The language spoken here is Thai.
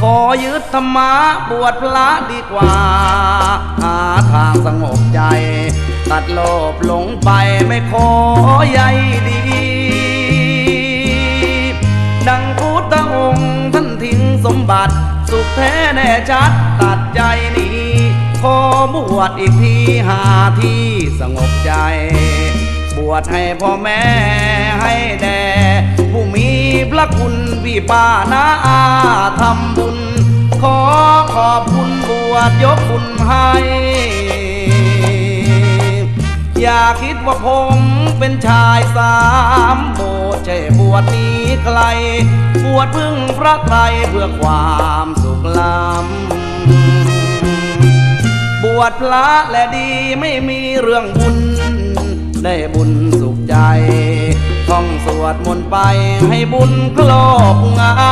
ขอยึดธรรมะบวชพระดีกว่า หาทางสงบใจ ตัดโลภหลงไปไม่ขอใยดี ดังพุทธองค์ท่านทิ้งสมบัติ สุขแท้แน่ชัดตัดใจนี้ ขอบวชอีกทีหาที่สงบใจบวชให้พ่อแม่ให้แด่ผู้มีพระคุณพี่ป้านาอาทำบุญขอข อบคุณบวชยกบุญให้ อย่าคิดว่าผมเป็นชายสามโบสถ์ใช่บวชนี้ไกล บวชพึ่งพระไตรเพื่อความสุขล้ำบวชพระและดีไม่มีเรื่องบุญ ได้บุญสุขใจท่องสวดมนต์ไปให้บุญครอบงำ